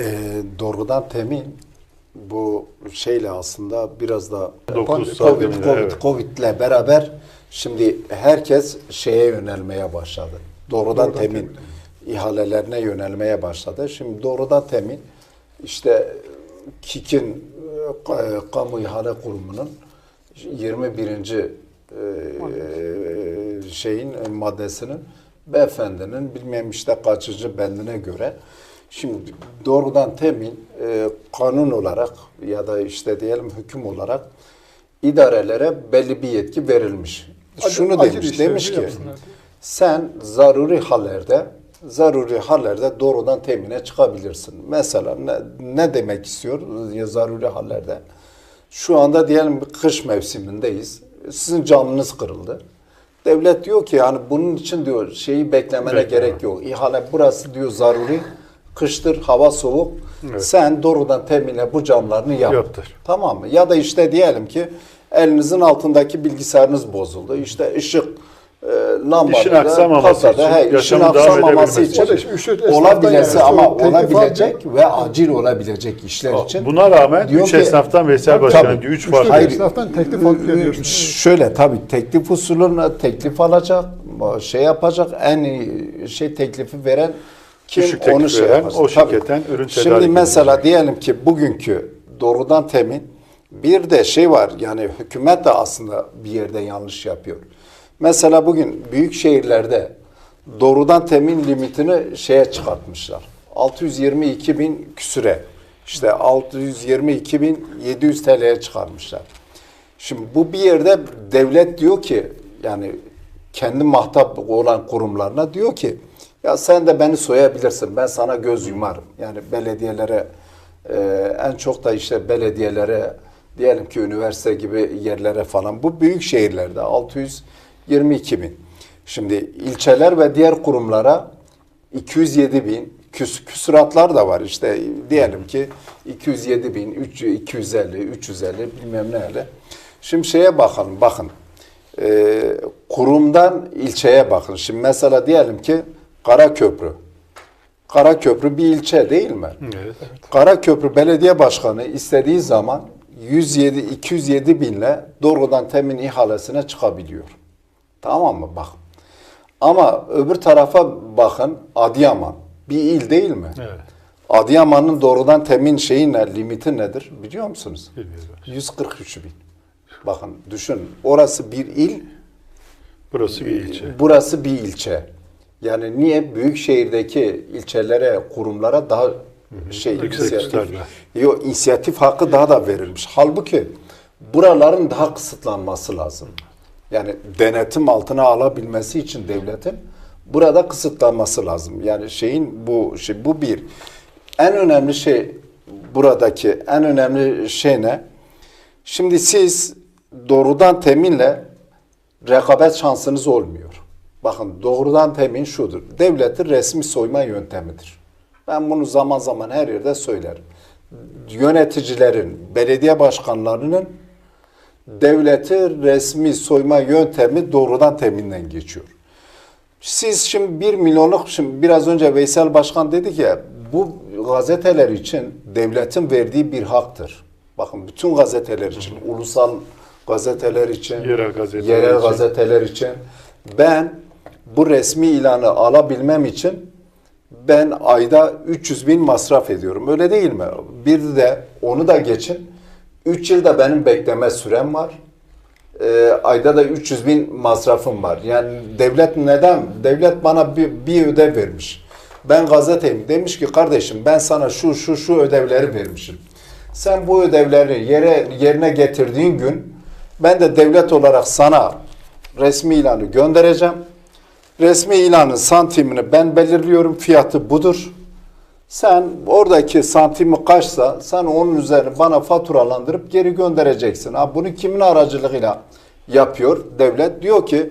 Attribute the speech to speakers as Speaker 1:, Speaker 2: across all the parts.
Speaker 1: e, doğrudan temin bu şeyle aslında biraz da
Speaker 2: Dokuz
Speaker 1: Covid,
Speaker 2: salgınıyla,
Speaker 1: Covid,
Speaker 2: evet.
Speaker 1: Covid'le beraber şimdi herkes şeye yönelmeye başladı. Doğrudan,
Speaker 3: Doğrudan
Speaker 1: temin ihalelerine yönelmeye başladı. Şimdi doğrudan temin işte KİK'in e, ka- Kamu İhale Kurumu'nun 21. e, şeyin e, maddesinin beyefendinin bilmem işte kaçıncı bendine göre şimdi doğrudan temin e, kanun olarak ya da işte diyelim hüküm olarak idarelere belli bir yetki verilmiş.
Speaker 3: Acil-
Speaker 1: Şunu
Speaker 3: acil
Speaker 1: demiş, demiş ki
Speaker 3: yapsınlar.
Speaker 1: sen zaruri hallerde zaruri hallerde doğrudan temine çıkabilirsin. Mesela ne, ne demek istiyor ya zaruri hallerde? Şu anda diyelim bir kış mevsimindeyiz. Sizin camınız kırıldı. Devlet diyor ki yani bunun için diyor şeyi beklemene
Speaker 2: Bekleme.
Speaker 1: gerek yok. İhale burası diyor zaruri. Kıştır, hava soğuk. Sen doğrudan temine bu camlarını yap.
Speaker 2: Yaptır.
Speaker 1: Tamam mı? Ya da işte diyelim ki elinizin altındaki bilgisayarınız bozuldu. İşte ışık e, lambaları
Speaker 2: İşin aksamaması
Speaker 1: patladı.
Speaker 2: için,
Speaker 1: He, işin aksamaması
Speaker 2: edebilmesi
Speaker 1: için
Speaker 3: için.
Speaker 1: Olabilesi
Speaker 3: yani.
Speaker 1: ama olabilecek ve acil olabilecek işler için.
Speaker 2: Buna rağmen
Speaker 1: Diyor
Speaker 2: üç
Speaker 1: ki-
Speaker 2: esnaftan Veysel
Speaker 1: Tabii.
Speaker 2: Başkan diyor. Üç
Speaker 3: Üç
Speaker 2: farklı.
Speaker 3: dört
Speaker 1: Hayır.
Speaker 3: esnaftan teklif alıp geliyorsun.
Speaker 1: Şöyle tabii teklif usulüne teklif alacak, şey yapacak, en iyi şey teklifi veren kim onu şey
Speaker 2: veren, o
Speaker 1: Tabii.
Speaker 2: şirketten ürün
Speaker 1: Şimdi
Speaker 2: tedarik
Speaker 1: mesela
Speaker 2: edilecek.
Speaker 1: diyelim ki bugünkü doğrudan temin bir de şey var yani hükümet de aslında bir yerde yanlış yapıyor. Mesela bugün büyük şehirlerde doğrudan temin limitini şeye çıkartmışlar. 622 bin küsüre. İşte 622 bin 700 TL'ye çıkarmışlar. Şimdi bu bir yerde devlet diyor ki yani kendi mahtap olan kurumlarına diyor ki ya sen de beni soyabilirsin ben sana göz yumarım. Yani belediyelere e, en çok da işte belediyelere diyelim ki üniversite gibi yerlere falan bu büyük şehirlerde 622 bin. Şimdi ilçeler ve diğer kurumlara 207 bin küs, küsuratlar da var işte diyelim ki 207 bin, 300, 250, 350 bilmem ne öyle. Şimdi şeye bakalım bakın Ee, kurumdan ilçeye bakın. Şimdi mesela diyelim ki Karaköprü. Karaköprü bir ilçe değil mi?
Speaker 2: Evet.
Speaker 1: Karaköprü Belediye Başkanı istediği zaman 107 207 binle doğrudan temin ihalesine çıkabiliyor. Tamam mı? Bak. Ama öbür tarafa bakın Adıyaman. Bir il değil mi?
Speaker 2: Evet.
Speaker 1: Adıyaman'ın doğrudan temin şeyi ne, limiti nedir biliyor musunuz?
Speaker 2: Bilmiyorum.
Speaker 1: 143 bin. Bakın düşün orası bir il,
Speaker 2: Burası bir ilçe.
Speaker 1: burası bir ilçe. Yani niye büyük şehirdeki ilçelere, kurumlara daha şey inisiyatif. Yok, inisiyatif hakkı daha da verilmiş. Halbuki buraların daha kısıtlanması lazım. Yani denetim altına alabilmesi için devletin burada kısıtlanması lazım. Yani şeyin bu şey bu bir. En önemli şey buradaki en önemli şey ne? Şimdi siz doğrudan teminle rekabet şansınız olmuyor. Bakın doğrudan temin şudur. Devletin resmi soyma yöntemidir. Ben bunu zaman zaman her yerde söylerim. Yöneticilerin, belediye başkanlarının devleti resmi soyma yöntemi doğrudan teminden geçiyor. Siz şimdi bir milyonluk, şimdi biraz önce Veysel Başkan dedi ki bu gazeteler için devletin verdiği bir haktır. Bakın bütün gazeteler için, ulusal gazeteler için,
Speaker 2: Yerel gazeteler
Speaker 1: yerel gazeteler için ben bu resmi ilanı alabilmem için ben ayda 300 bin masraf ediyorum. Öyle değil mi? Bir de onu da geçin. 3 yılda benim bekleme sürem var. Ee, ayda da 300 bin masrafım var. Yani devlet neden? Devlet bana bir, bir ödev vermiş. Ben gazeteyim. Demiş ki kardeşim ben sana şu şu şu ödevleri vermişim. Sen bu ödevleri yere yerine getirdiğin gün ben de devlet olarak sana resmi ilanı göndereceğim. Resmi ilanın santimini ben belirliyorum. Fiyatı budur. Sen oradaki santimi kaçsa sen onun üzerine bana faturalandırıp geri göndereceksin. Ha, bunu kimin aracılığıyla yapıyor? Devlet diyor ki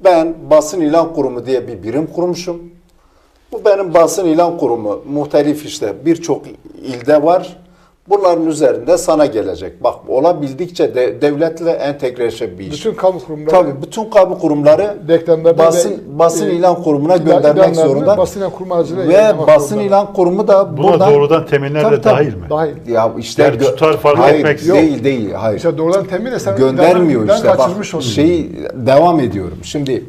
Speaker 1: ben basın ilan kurumu diye bir birim kurmuşum. Bu benim basın ilan kurumu muhtelif işte birçok ilde var. Bunların üzerinde sana gelecek. Bak olabildikçe de, devletle iş.
Speaker 3: Bütün kamu kurumları
Speaker 1: Tabii bütün kamu kurumları basın
Speaker 3: ve,
Speaker 1: basın
Speaker 3: e,
Speaker 1: ilan kurumuna
Speaker 3: ilan-
Speaker 1: göndermek zorunda.
Speaker 3: basın ilan kurumu aracılığıyla
Speaker 1: ve basın
Speaker 3: zorunda.
Speaker 1: ilan kurumu da
Speaker 2: Buna
Speaker 1: buradan
Speaker 2: doğrudan teminler
Speaker 1: Tabii,
Speaker 2: de
Speaker 1: tabii.
Speaker 2: dahil mi?
Speaker 3: Dahil.
Speaker 1: ya işte
Speaker 2: Yani tutar fark
Speaker 1: hayır,
Speaker 2: etmek
Speaker 1: yok. değil değil hayır.
Speaker 3: İşte doğrudan temin de sen
Speaker 1: göndermiyor işte bak
Speaker 3: kaçırmış oluyorsun.
Speaker 1: şeyi devam ediyorum. Şimdi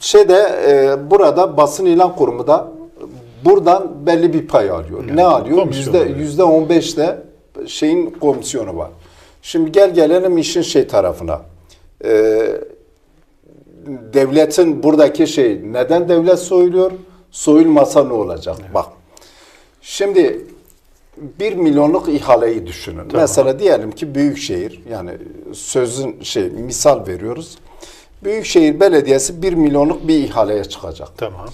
Speaker 1: şeyde e, burada basın ilan kurumu da buradan belli bir pay alıyor. ne alıyor? Yüzde yüzde on beşte şeyin komisyonu var. Şimdi gel gelelim işin şey tarafına. E, devletin buradaki şey neden devlet soyuluyor? Soyulmasa ne olacak? Bak. Şimdi 1 milyonluk ihaleyi düşünün. Mesela diyelim ki büyükşehir yani sözün şey misal veriyoruz. Büyükşehir Belediyesi 1 milyonluk bir ihaleye çıkacak.
Speaker 2: Tamam.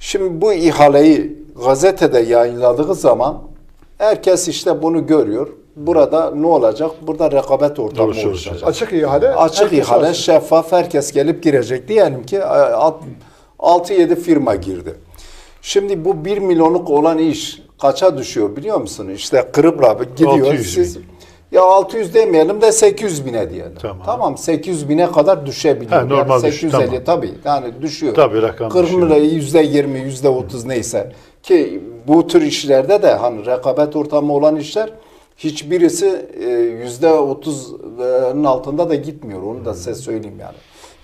Speaker 1: Şimdi bu ihaleyi gazetede yayınladığı zaman herkes işte bunu görüyor. Burada ne olacak? Burada rekabet ortamı
Speaker 2: Oluşacak.
Speaker 1: oluşacak.
Speaker 3: Açık ihale.
Speaker 1: Açık ihale,
Speaker 3: alsın.
Speaker 1: şeffaf, herkes gelip girecek. Diyelim ki 6-7 firma girdi. Şimdi bu 1 milyonluk olan iş kaça düşüyor biliyor musun? İşte Kırıpla gidiyor.
Speaker 2: 600 bin.
Speaker 1: Siz ya 600 demeyelim de 800 bine diyelim.
Speaker 2: Tamam.
Speaker 1: 800 bine kadar düşebiliyor.
Speaker 2: Ha, normal
Speaker 1: yani
Speaker 2: düş-
Speaker 1: 850
Speaker 2: tamam.
Speaker 1: tabii yani düşüyor.
Speaker 2: Tabii, rakam
Speaker 1: 40
Speaker 2: düşüyor.
Speaker 1: lirayı yüzde 20, yüzde 30 neyse. Ki bu tür işlerde de hani rekabet ortamı olan işler hiçbirisi e, yüzde 30'ın altında da gitmiyor. Onu da size söyleyeyim yani.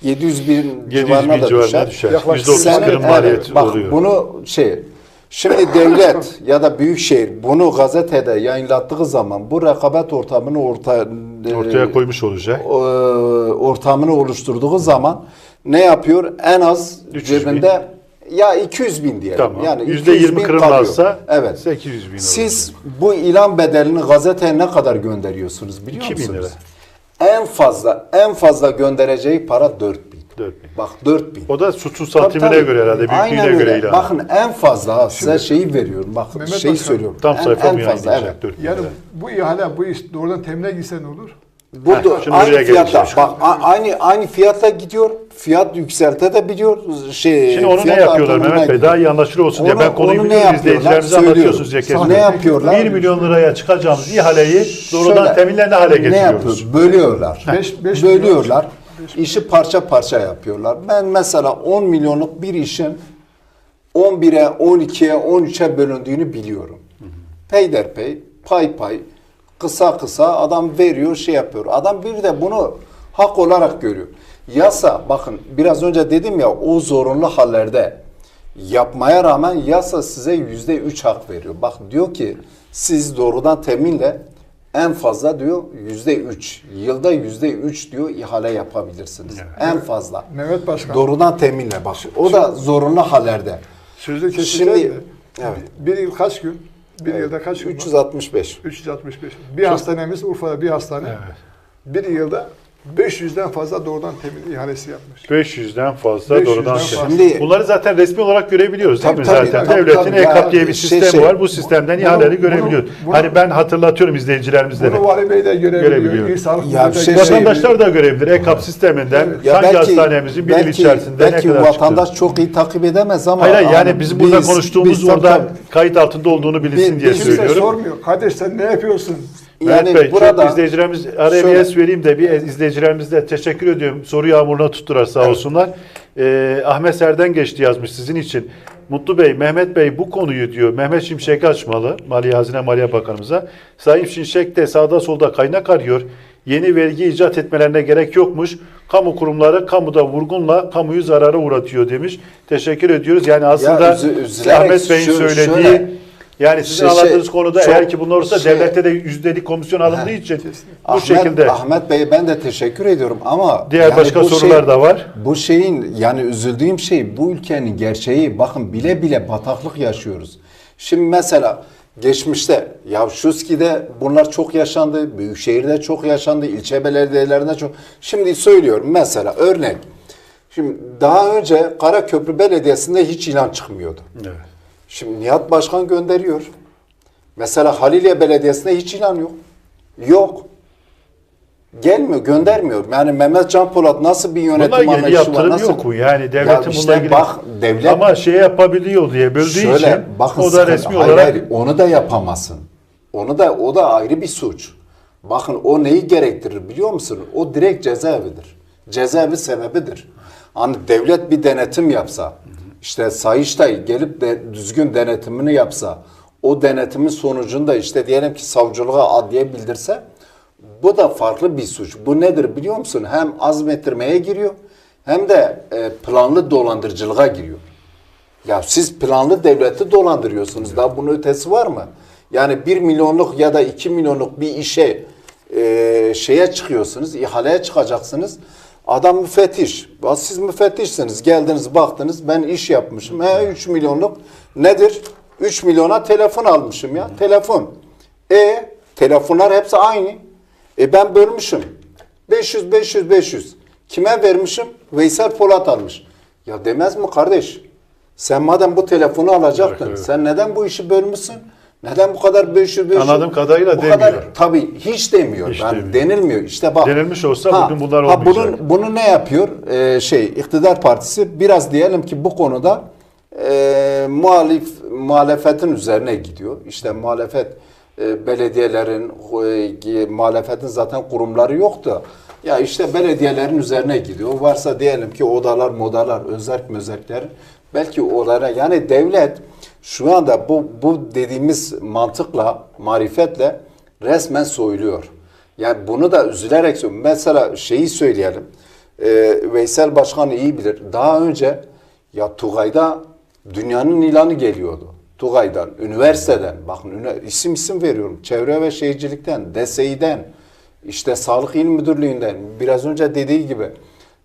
Speaker 1: 700 bin
Speaker 2: 700
Speaker 1: civarına
Speaker 2: bin
Speaker 1: da
Speaker 2: civarına
Speaker 1: düşer.
Speaker 2: düşer.
Speaker 3: Yaklaşık
Speaker 2: %30
Speaker 1: Senin-
Speaker 2: kırım
Speaker 1: evet,
Speaker 2: maliyeti
Speaker 1: bak,
Speaker 2: oluyor.
Speaker 1: Bunu şey Şimdi devlet ya da büyükşehir bunu gazetede yayınlattığı zaman bu rekabet ortamını orta, e,
Speaker 2: Ortaya koymuş olacak.
Speaker 1: e, ortamını oluşturduğu zaman ne yapıyor? En az
Speaker 2: 300 bin.
Speaker 1: cebinde ya 200 bin diyelim.
Speaker 2: Tamam.
Speaker 1: Yani
Speaker 2: Yüzde
Speaker 1: 200
Speaker 2: yirmi
Speaker 1: bin
Speaker 2: kırılmazsa
Speaker 1: kalıyor. evet.
Speaker 2: 800 bin olur.
Speaker 1: Siz bu ilan bedelini gazeteye ne kadar gönderiyorsunuz biliyor
Speaker 2: 2000
Speaker 1: musunuz?
Speaker 2: lira.
Speaker 1: En fazla en fazla göndereceği para 4000.
Speaker 2: 4000.
Speaker 1: Bak 4000.
Speaker 2: O da suçun
Speaker 1: Tabii,
Speaker 2: santimine
Speaker 1: tabii.
Speaker 2: göre herhalde, büyüklüğüne
Speaker 1: Aynen
Speaker 2: göre
Speaker 1: öyle.
Speaker 2: ilan.
Speaker 1: Bakın en fazla size şeyi veriyorum. Bak
Speaker 3: Mehmet
Speaker 1: şeyi
Speaker 3: Başkan,
Speaker 1: söylüyorum.
Speaker 2: Tam
Speaker 1: en,
Speaker 2: sayfa
Speaker 1: en
Speaker 2: mı
Speaker 1: fazla evet.
Speaker 2: 4000
Speaker 3: Yani
Speaker 2: lira.
Speaker 3: bu ihale bu iş doğrudan temine gitse ne olur?
Speaker 1: Burada
Speaker 2: şimdi
Speaker 1: aynı
Speaker 2: geleceğim.
Speaker 1: bak a- aynı aynı fiyatla gidiyor. Fiyat yükseltebiliyor. Şey
Speaker 2: Şimdi onu ne
Speaker 1: fiyat
Speaker 2: yapıyorlar
Speaker 1: artımına
Speaker 2: Mehmet Bey?
Speaker 1: gidiyor.
Speaker 2: Daha iyi anlaşılır olsun diye
Speaker 1: Onu-
Speaker 2: ben konuyu
Speaker 1: onu ne
Speaker 2: biliyorum
Speaker 1: yapıyorlar?
Speaker 2: izleyicilerimize
Speaker 1: Söylüyorum.
Speaker 2: anlatıyorsunuz diye kesin.
Speaker 1: Ne yapıyorlar?
Speaker 2: 1 milyon liraya çıkacağımız ihaleyi doğrudan
Speaker 1: Şöyle,
Speaker 2: teminle ne hale
Speaker 1: Ne
Speaker 2: getiriyoruz?
Speaker 1: yapıyor? Bölüyorlar.
Speaker 3: Beş- beş
Speaker 1: Bölüyorlar. İşi parça parça yapıyorlar. Ben mesela 10 milyonluk bir işin 11'e, 12'ye, 13'e bölündüğünü biliyorum. Peyderpey, pay pay, kısa kısa adam veriyor, şey yapıyor. Adam bir de bunu hak olarak görüyor. Yasa, bakın biraz önce dedim ya o zorunlu hallerde yapmaya rağmen yasa size yüzde üç hak veriyor. Bak diyor ki siz doğrudan teminle en fazla diyor yüzde üç. Yılda yüzde üç diyor ihale yapabilirsiniz. En fazla.
Speaker 3: Mehmet Başkan.
Speaker 1: Doğrudan teminle bak. O da zorunlu hallerde.
Speaker 3: Sözü keseceğiz
Speaker 1: Şimdi-
Speaker 3: de.
Speaker 1: evet.
Speaker 3: Bir yıl kaç gün? Bir yılda kaç gün? var?
Speaker 1: 365.
Speaker 3: 365. Bir hastanemiz Urfa'da bir hastane. Bir yılda 500'den fazla doğrudan temin ihalesi yapmış.
Speaker 2: 500'den fazla
Speaker 3: 500'den
Speaker 2: doğrudan
Speaker 3: fazla.
Speaker 1: Şimdi-
Speaker 2: Bunları zaten resmi olarak görebiliyoruz değil
Speaker 1: Tabii,
Speaker 2: mi
Speaker 1: tabii,
Speaker 2: zaten?
Speaker 1: tabii,
Speaker 2: Devletin
Speaker 1: tabii.
Speaker 2: EKAP diye bir
Speaker 1: şey-
Speaker 2: sistem
Speaker 1: şey-
Speaker 2: var. Bu sistemden
Speaker 3: Bunu-
Speaker 2: ihaleleri
Speaker 3: bunu-
Speaker 2: görebiliyoruz.
Speaker 3: bunu-
Speaker 2: hani ben hatırlatıyorum izleyicilerimize.
Speaker 3: Bunu Vali Bey de görebiliyor.
Speaker 2: Görebiliyor.
Speaker 3: İl Sağlık
Speaker 1: Ya şey-.
Speaker 2: Vatandaşlar da görebilir. EKAP sisteminden
Speaker 1: Ya
Speaker 2: hangi
Speaker 1: belki-
Speaker 2: hastanemizin
Speaker 1: belki-
Speaker 2: içerisinde
Speaker 1: belki
Speaker 2: ne kadar
Speaker 1: vatandaş
Speaker 2: çıktı.
Speaker 1: çok iyi takip edemez ama
Speaker 2: Hayır hayır yani
Speaker 1: ama
Speaker 2: bizim burada
Speaker 1: biz-
Speaker 2: konuştuğumuz
Speaker 1: biz
Speaker 2: orada
Speaker 1: tabii.
Speaker 2: kayıt altında olduğunu bilinsin diye
Speaker 1: biz-
Speaker 3: Kimse
Speaker 2: söylüyorum.
Speaker 3: sormuyor. Kardeş sen ne yapıyorsun?
Speaker 1: Yani
Speaker 2: Bey,
Speaker 1: burada
Speaker 2: çok izleyicilerimiz araya
Speaker 1: Şöyle-
Speaker 2: bir es vereyim de bir izleyicilerimize teşekkür ediyorum. Soru yağmuruna tutturar sağ olsunlar. Ee, Ahmet Serden geçti yazmış sizin için. Mutlu Bey, Mehmet Bey bu konuyu diyor Mehmet Şimşek açmalı. Maliye Hazine Maliye Bakanımıza. Sayın Şimşek de sağda solda kaynak arıyor. Yeni vergi icat etmelerine gerek yokmuş. Kamu kurumları kamuda vurgunla kamuyu zarara uğratıyor demiş. Teşekkür ediyoruz. Yani aslında
Speaker 1: üzü- üzülerek
Speaker 2: Ahmet Bey'in söylediği
Speaker 1: şöyle-
Speaker 2: yani sizin
Speaker 1: Şey- şey,
Speaker 2: anlattığınız konuda
Speaker 1: çok-
Speaker 2: eğer ki bunlar olursa
Speaker 1: şey-
Speaker 2: devlette de yüzdelik komisyon alındığı için bu
Speaker 1: Ahmet,
Speaker 2: şekilde
Speaker 1: Ahmet Bey'e ben de teşekkür ediyorum ama
Speaker 2: Diğer başka
Speaker 1: bu
Speaker 2: sorular da var.
Speaker 1: Bu şeyin yani üzüldüğüm şey bu ülkenin gerçeği bakın bile bile bataklık yaşıyoruz. Şimdi mesela geçmişte ya Şuski'de bunlar çok yaşandı, Büyükşehir'de çok yaşandı, ilçe belediyelerinde çok. Şimdi söylüyorum mesela örnek. Şimdi daha önce Karaköprü Belediyesi'nde hiç ilan çıkmıyordu.
Speaker 2: Evet.
Speaker 1: Şimdi Nihat Başkan gönderiyor. Mesela Haliliye Belediyesi'nde hiç ilan yok. Yok. Gelmiyor, göndermiyor. Yani Mehmet Can Polat nasıl bir yönetim
Speaker 2: bir
Speaker 1: anlayışı var? Nasıl?
Speaker 2: yok? Yani devletin
Speaker 1: Ya
Speaker 2: bununla
Speaker 1: işte
Speaker 2: ilgili
Speaker 1: bak devlet
Speaker 2: ama şey yapabiliyor diye böldüğü için
Speaker 1: şöyle bakın
Speaker 2: o da resmi
Speaker 1: hayır,
Speaker 2: olarak
Speaker 1: hayır, onu da yapamazsın. Onu da o da ayrı bir suç. Bakın o neyi gerektirir biliyor musun? O direkt cezaevidir. Cezaevi sebebidir. Hani devlet bir denetim yapsa, işte Sayıştay gelip de düzgün denetimini yapsa, o denetimin sonucunda işte diyelim ki savcılığa adliye bildirse, bu da farklı bir suç. Bu nedir biliyor musun? Hem azmettirmeye giriyor, hem de e, planlı dolandırıcılığa giriyor. Ya siz planlı devleti dolandırıyorsunuz. Daha bunun ötesi var mı? Yani 1 milyonluk ya da 2 milyonluk bir işe e, şeye çıkıyorsunuz, ihaleye çıkacaksınız. Adam müfettiş. Siz müfettişsiniz. Geldiniz baktınız ben iş yapmışım. He 3 milyonluk nedir? 3 milyona telefon almışım ya. Telefon. E telefonlar hepsi aynı. E ben bölmüşüm. 500 500 500. Kime vermişim? Veysel Polat almış. Ya demez mi kardeş? Sen madem bu telefonu alacaktın,
Speaker 2: Evet, evet.
Speaker 1: sen neden bu işi bölmüşsün? Neden bu kadar 500 500?
Speaker 2: Anladığım kadarıyla
Speaker 1: bu
Speaker 2: demiyor.
Speaker 1: Kadar, tabii hiç demiyor.
Speaker 2: Hiç
Speaker 1: yani
Speaker 2: demiyor.
Speaker 1: denilmiyor. İşte bak.
Speaker 2: Denilmiş olsa bugün bunlar
Speaker 1: ha,
Speaker 2: olmayacak.
Speaker 1: bunun, bunu ne yapıyor? Ee, şey, iktidar partisi biraz diyelim ki bu konuda e, muhalif muhalefetin üzerine gidiyor. İşte muhalefet e, belediyelerin e, muhalefetin zaten kurumları yoktu. Ya işte belediyelerin üzerine gidiyor. Varsa diyelim ki odalar, modalar, özerk mözerkler belki olara yani devlet şu anda bu bu dediğimiz mantıkla, marifetle resmen soyuluyor. Yani bunu da üzülerek söylüyorum. Mesela şeyi söyleyelim. Ee, Veysel Başkan iyi bilir. Daha önce ya Tugay'da dünyanın ilanı geliyordu. Tugay'dan, üniversiteden, bakın isim isim veriyorum. Çevre ve Şehircilikten, DSİ'den, işte Sağlık İl Müdürlüğü'nden, biraz önce dediği gibi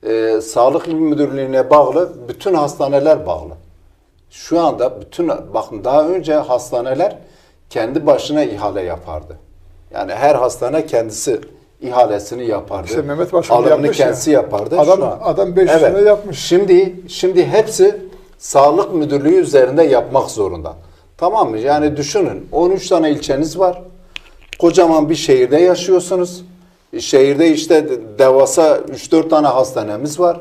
Speaker 1: e, Sağlık İl Müdürlüğü'ne bağlı bütün hastaneler bağlı. Şu anda bütün bakın daha önce hastaneler kendi başına ihale yapardı. Yani her hastane kendisi ihalesini yapardı.
Speaker 3: İşte Mehmet Başkan
Speaker 1: Alımını
Speaker 3: yapmış ya.
Speaker 1: kendisi yapardı.
Speaker 3: Adam-
Speaker 1: Şu an-
Speaker 3: adam 500 sene yapmış.
Speaker 1: Şimdi şimdi hepsi sağlık müdürlüğü üzerinde yapmak zorunda. Tamam mı? Yani düşünün 13 tane ilçeniz var. Kocaman bir şehirde yaşıyorsunuz. Şehirde işte devasa 3-4 tane hastanemiz var.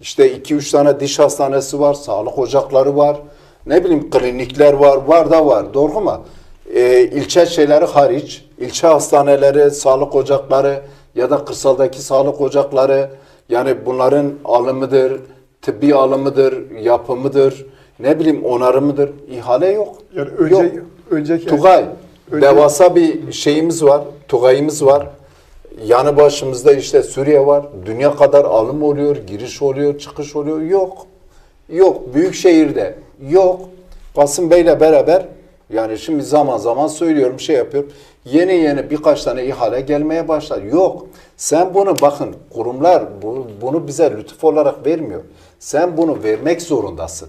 Speaker 1: İşte 2-3 tane diş hastanesi var, sağlık ocakları var. Ne bileyim klinikler var, var da var. Doğru mu? Ee, ilçe şeyleri hariç, ilçe hastaneleri, sağlık ocakları ya da kırsaldaki sağlık ocakları yani bunların alımıdır, tıbbi alımıdır, yapımıdır, ne bileyim onarımıdır. İhale yok.
Speaker 3: Yani önce,
Speaker 1: yok.
Speaker 3: önceki
Speaker 1: Tugay,
Speaker 3: önce-
Speaker 1: devasa bir şeyimiz var, Tugay'ımız var. Yanı başımızda işte Suriye var. Dünya kadar alım oluyor, giriş oluyor, çıkış oluyor. Yok. Yok. Büyük şehirde yok. Kasım Bey'le beraber yani şimdi zaman zaman söylüyorum şey yapıyorum. Yeni yeni birkaç tane ihale gelmeye başlar. Yok. Sen bunu bakın kurumlar bu- bunu bize lütuf olarak vermiyor. Sen bunu vermek zorundasın.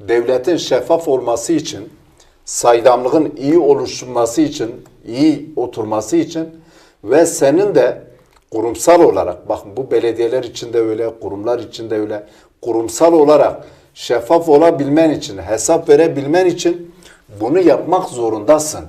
Speaker 1: Devletin şeffaf olması için saydamlığın iyi oluşturması için, iyi oturması için ve senin de kurumsal olarak, bakın bu belediyeler için de öyle, kurumlar için de öyle, kurumsal olarak şeffaf olabilmen için, hesap verebilmen için bunu yapmak zorundasın.